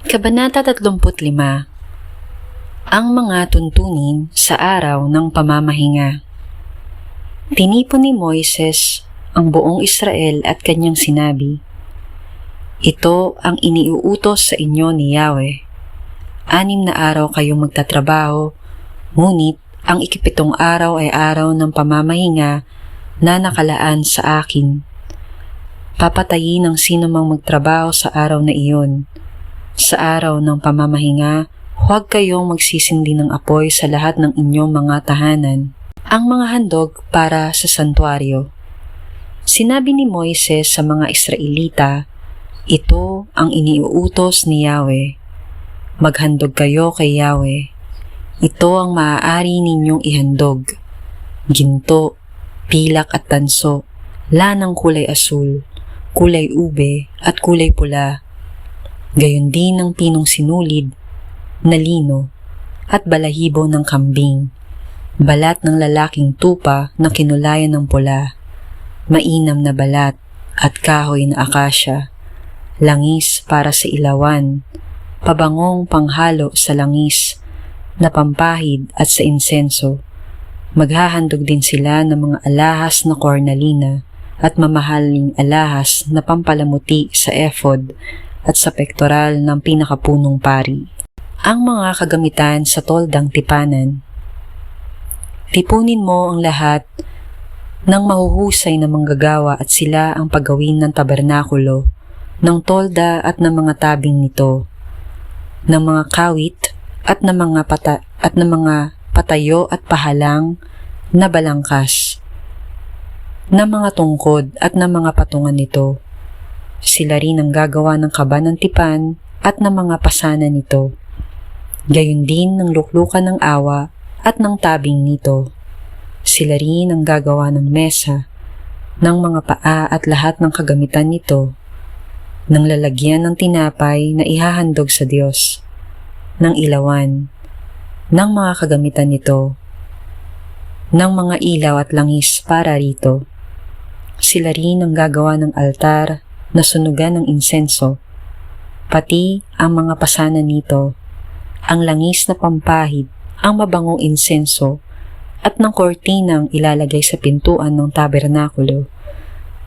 Kabanata 35 Ang mga tuntunin sa araw ng pamamahinga Tinipon ni Moises ang buong Israel at kanyang sinabi, Ito ang iniuutos sa inyo ni Yahweh. Anim na araw kayong magtatrabaho, ngunit ang ikipitong araw ay araw ng pamamahinga na nakalaan sa akin. Papatayin ang sino mang magtrabaho sa araw na iyon sa araw ng pamamahinga, huwag kayong magsisindi ng apoy sa lahat ng inyong mga tahanan. Ang mga handog para sa santuario. Sinabi ni Moises sa mga Israelita, Ito ang iniuutos ni Yahweh. Maghandog kayo kay Yahweh. Ito ang maaari ninyong ihandog. Ginto, pilak at tanso, lanang kulay asul, kulay ube at kulay pula gayon din ng pinong sinulid, na lino, at balahibo ng kambing, balat ng lalaking tupa na kinulayan ng pula, mainam na balat at kahoy na akasya, langis para sa ilawan, pabangong panghalo sa langis, na pampahid at sa insenso. Maghahandog din sila ng mga alahas na kornalina at mamahaling alahas na pampalamuti sa ephod at sa pektoral ng pinakapunong pari. Ang mga kagamitan sa toldang tipanan. Tipunin mo ang lahat ng mahuhusay na manggagawa at sila ang paggawin ng tabernakulo, ng tolda at ng mga tabing nito, ng mga kawit at ng mga pata at ng mga patayo at pahalang na balangkas, ng mga tungkod at ng mga patungan nito, sila rin ang gagawa ng kaba ng tipan at ng mga pasana nito. Gayon din ng luklukan ng awa at ng tabing nito. Sila rin ang gagawa ng mesa, ng mga paa at lahat ng kagamitan nito, ng lalagyan ng tinapay na ihahandog sa Diyos, ng ilawan, ng mga kagamitan nito, ng mga ilaw at langis para rito. Sila rin ang gagawa ng altar na sunugan ng insenso, pati ang mga pasana nito, ang langis na pampahid, ang mabangong insenso, at ng kortinang ilalagay sa pintuan ng tabernakulo,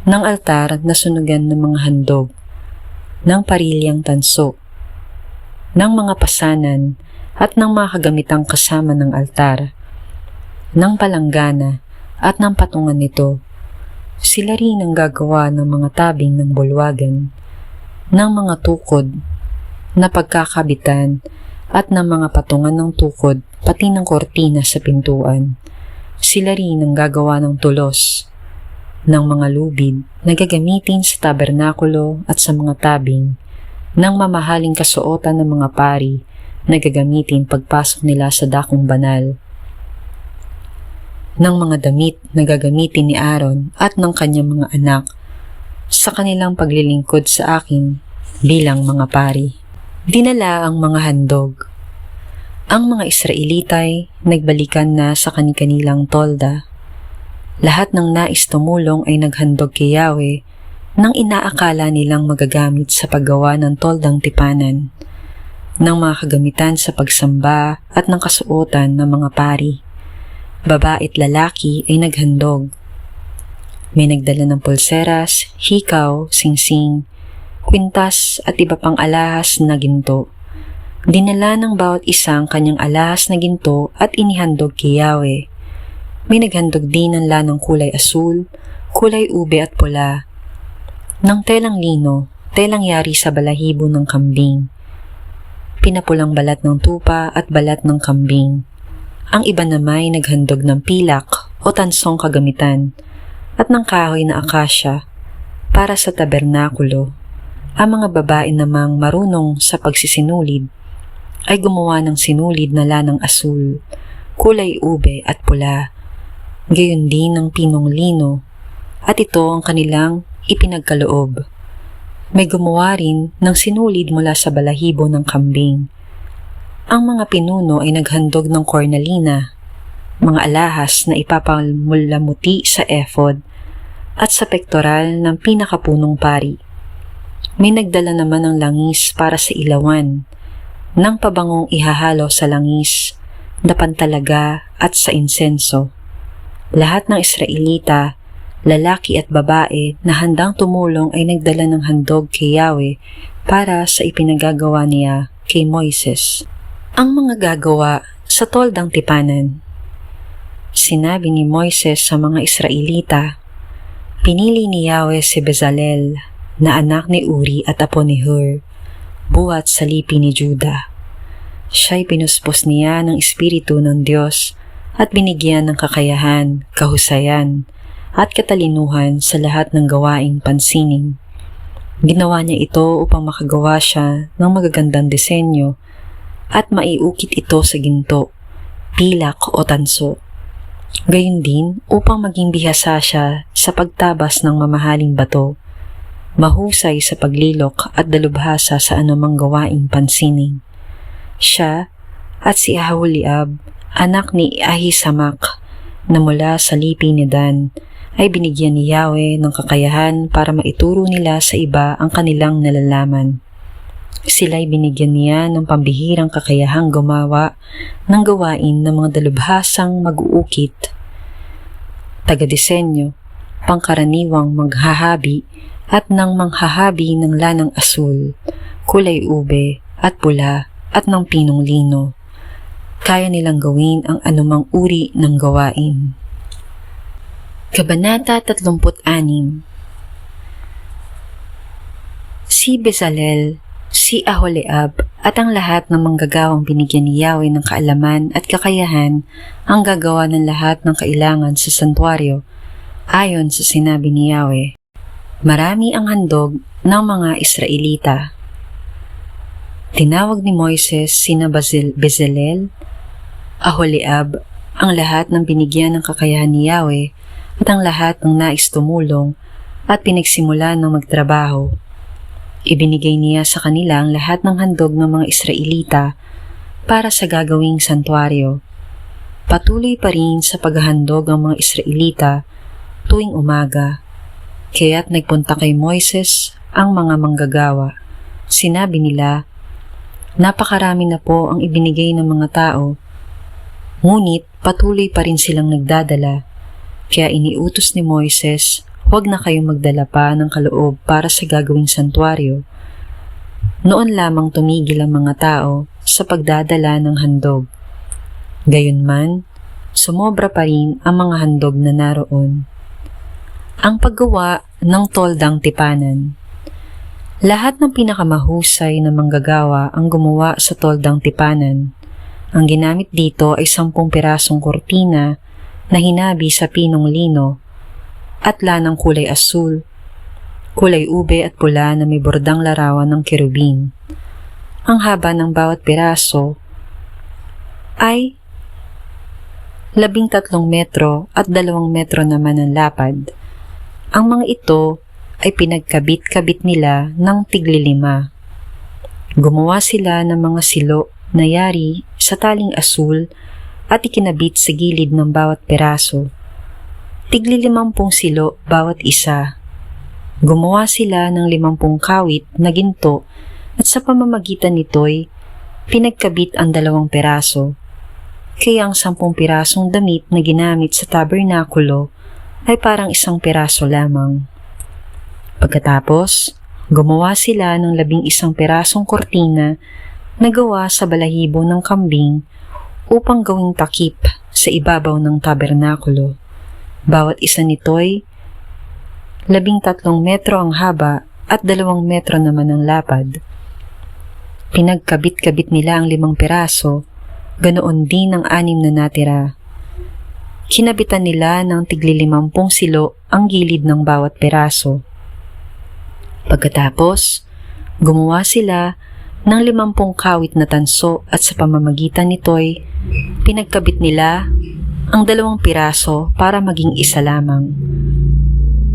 ng altar na sunugan ng mga handog, ng parilyang tanso, ng mga pasanan, at ng mga kagamitang kasama ng altar, ng palanggana, at ng patungan nito, sila rin ang gagawa ng mga tabing ng bulwagan, ng mga tukod na pagkakabitan at ng mga patungan ng tukod pati ng kortina sa pintuan. Sila rin ang gagawa ng tulos, ng mga lubid na gagamitin sa tabernakulo at sa mga tabing, ng mamahaling kasuotan ng mga pari na gagamitin pagpasok nila sa dakong banal ng mga damit na gagamitin ni Aaron at ng kanyang mga anak sa kanilang paglilingkod sa akin bilang mga pari. Dinala ang mga handog. Ang mga Israelitay nagbalikan na sa kanilang tolda. Lahat ng nais tumulong ay naghandog kay Yahweh nang inaakala nilang magagamit sa paggawa ng toldang tipanan, ng mga kagamitan sa pagsamba at ng kasuotan ng mga pari babae at lalaki ay naghandog. May nagdala ng pulseras, hikaw, singsing, kwintas at iba pang alahas na ginto. Dinala ng bawat isang kanyang alahas na ginto at inihandog kay Yahweh. May naghandog din ng lanang kulay asul, kulay ube at pula, ng telang lino, telang yari sa balahibo ng kambing, pinapulang balat ng tupa at balat ng kambing, ang iba naman ay naghandog ng pilak o tansong kagamitan at ng kahoy na akasya para sa tabernakulo. Ang mga babae namang marunong sa pagsisinulid ay gumawa ng sinulid na lanang asul, kulay ube at pula, gayon din ng pinong lino, at ito ang kanilang ipinagkaloob. May gumawa rin ng sinulid mula sa balahibo ng kambing ang mga pinuno ay naghandog ng kornalina, mga alahas na ipapamulamuti sa ephod at sa pektoral ng pinakapunong pari. may nagdala naman ng langis para sa ilawan, ng pabangong ihahalo sa langis, na pantalaga at sa insenso. Lahat ng Israelita, lalaki at babae na handang tumulong ay nagdala ng handog kay Yahweh para sa ipinagagawa niya kay Moises. Ang mga gagawa sa toldang tipanan. Sinabi ni Moises sa mga Israelita, Pinili ni Yahweh si Bezalel na anak ni Uri at apo ni Hur, buhat sa lipi ni Juda. Siya'y pinuspos niya ng Espiritu ng Diyos at binigyan ng kakayahan, kahusayan, at katalinuhan sa lahat ng gawaing pansining. Ginawa niya ito upang makagawa siya ng magagandang disenyo at maiukit ito sa ginto, pilak o tanso. Gayun din upang maging bihasa siya sa pagtabas ng mamahaling bato, mahusay sa paglilok at dalubhasa sa anumang gawaing pansining. Siya at si Aholiab, anak ni Ahisamak, na mula sa lipi ni Dan, ay binigyan ni Yahweh ng kakayahan para maituro nila sa iba ang kanilang nalalaman. Sila'y binigyan niya ng pambihirang kakayahang gumawa ng gawain ng mga dalubhasang mag-uukit, taga-disenyo, pangkaraniwang maghahabi at ng manghahabi ng lanang asul, kulay ube at pula at ng pinong lino. Kaya nilang gawin ang anumang uri ng gawain. Kabanata 36 Si Bezalel si Aholeab at ang lahat ng manggagawang binigyan ni Yahweh ng kaalaman at kakayahan ang gagawa ng lahat ng kailangan sa santuario ayon sa sinabi ni Yahweh. Marami ang handog ng mga Israelita. Tinawag ni Moises sina Bezalel, Aholeab, ang lahat ng binigyan ng kakayahan ni Yahweh at ang lahat ng nais tumulong at pinagsimulan ng magtrabaho Ibinigay niya sa kanila ang lahat ng handog ng mga Israelita para sa gagawing santuario. Patuloy pa rin sa paghahandog ang mga Israelita tuwing umaga. Kaya't nagpunta kay Moises ang mga manggagawa. Sinabi nila, Napakarami na po ang ibinigay ng mga tao. Ngunit patuloy pa rin silang nagdadala. Kaya iniutos ni Moises huwag na kayong magdala pa ng kaloob para sa gagawing santuario. Noon lamang tumigil ang mga tao sa pagdadala ng handog. Gayunman, sumobra pa rin ang mga handog na naroon. Ang paggawa ng toldang tipanan Lahat ng pinakamahusay na manggagawa ang gumawa sa toldang tipanan. Ang ginamit dito ay sampung pirasong kortina na hinabi sa pinong lino at lanang kulay asul, kulay ube at pula na may bordang larawan ng kerubin. Ang haba ng bawat piraso ay labing tatlong metro at dalawang metro naman ang lapad. Ang mga ito ay pinagkabit-kabit nila ng tiglilima. Gumawa sila ng mga silo na yari sa taling asul at ikinabit sa gilid ng bawat peraso tigli limampung silo bawat isa. Gumawa sila ng limampung kawit na ginto at sa pamamagitan nito'y pinagkabit ang dalawang peraso. Kaya ang sampung pirasong damit na ginamit sa tabernakulo ay parang isang piraso lamang. Pagkatapos, gumawa sila ng labing isang pirasong kortina na gawa sa balahibo ng kambing upang gawing takip sa ibabaw ng tabernakulo. Bawat isa nito'y labing tatlong metro ang haba at dalawang metro naman ang lapad. Pinagkabit-kabit nila ang limang piraso, ganoon din ang anim na natira. Kinabitan nila ng tiglilimampung silo ang gilid ng bawat piraso. Pagkatapos, gumawa sila ng limampung kawit na tanso at sa pamamagitan nito'y pinagkabit nila ang dalawang piraso para maging isa lamang.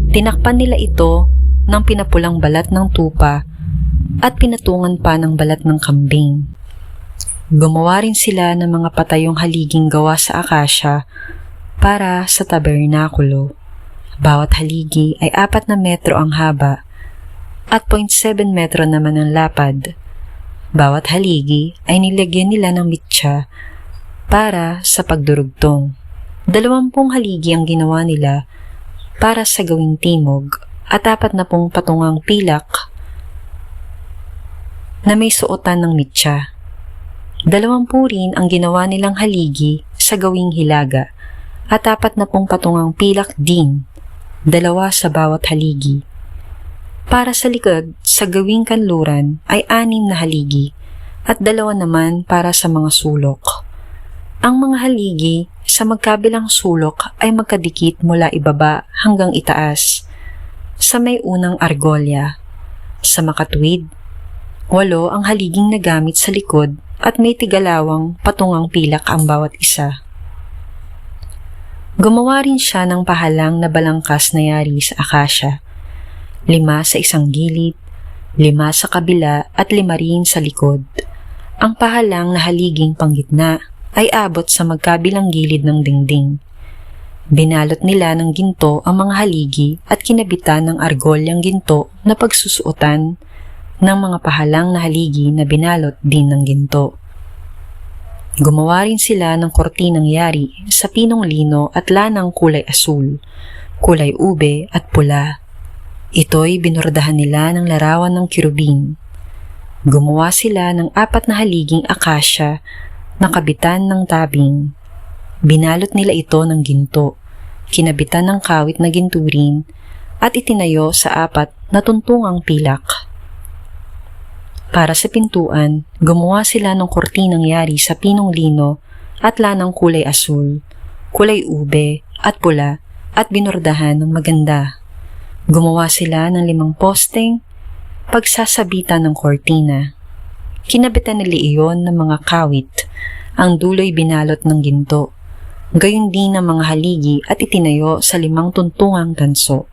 Tinakpan nila ito ng pinapulang balat ng tupa at pinatungan pa ng balat ng kambing. Gumawa rin sila ng mga patayong haliging gawa sa akasya para sa tabernakulo. Bawat haligi ay apat na metro ang haba at 0.7 metro naman ang lapad. Bawat haligi ay nilagyan nila ng mitya para sa pagdurugtong. Dalawampung haligi ang ginawa nila para sa gawing timog at apat na pong patungang pilak na may suotan ng mitya. Dalawampu rin ang ginawa nilang haligi sa gawing hilaga at apat na pong patungang pilak din, dalawa sa bawat haligi. Para sa likod, sa gawing kanluran ay anim na haligi at dalawa naman para sa mga sulok. Ang mga haligi sa magkabilang sulok ay magkadikit mula ibaba hanggang itaas sa may unang argolya. Sa makatwid, walo ang haliging nagamit sa likod at may tigalawang patungang pilak ang bawat isa. Gumawa rin siya ng pahalang na balangkas na yari sa akasya. Lima sa isang gilid, lima sa kabila at lima rin sa likod. Ang pahalang na haliging panggitna ay abot sa magkabilang gilid ng dingding. Binalot nila ng ginto ang mga haligi at kinabitan ng argolyang ginto na pagsusuotan ng mga pahalang na haligi na binalot din ng ginto. Gumawa rin sila ng kortinang yari sa pinong lino at lanang kulay asul, kulay ube at pula. Ito'y binordahan nila ng larawan ng kirubin. Gumawa sila ng apat na haliging akasya na kabitan ng tabing. Binalot nila ito ng ginto, kinabitan ng kawit na ginturin at itinayo sa apat na tuntungang pilak. Para sa pintuan, gumawa sila ng kortinang yari sa pinong lino at lanang kulay asul, kulay ube at pula at binordahan ng maganda. Gumawa sila ng limang posteng pagsasabitan ng kortina. Kinabitan nila iyon ng mga kawit, ang duloy binalot ng ginto. Gayun din ang mga haligi at itinayo sa limang tuntungang tanso.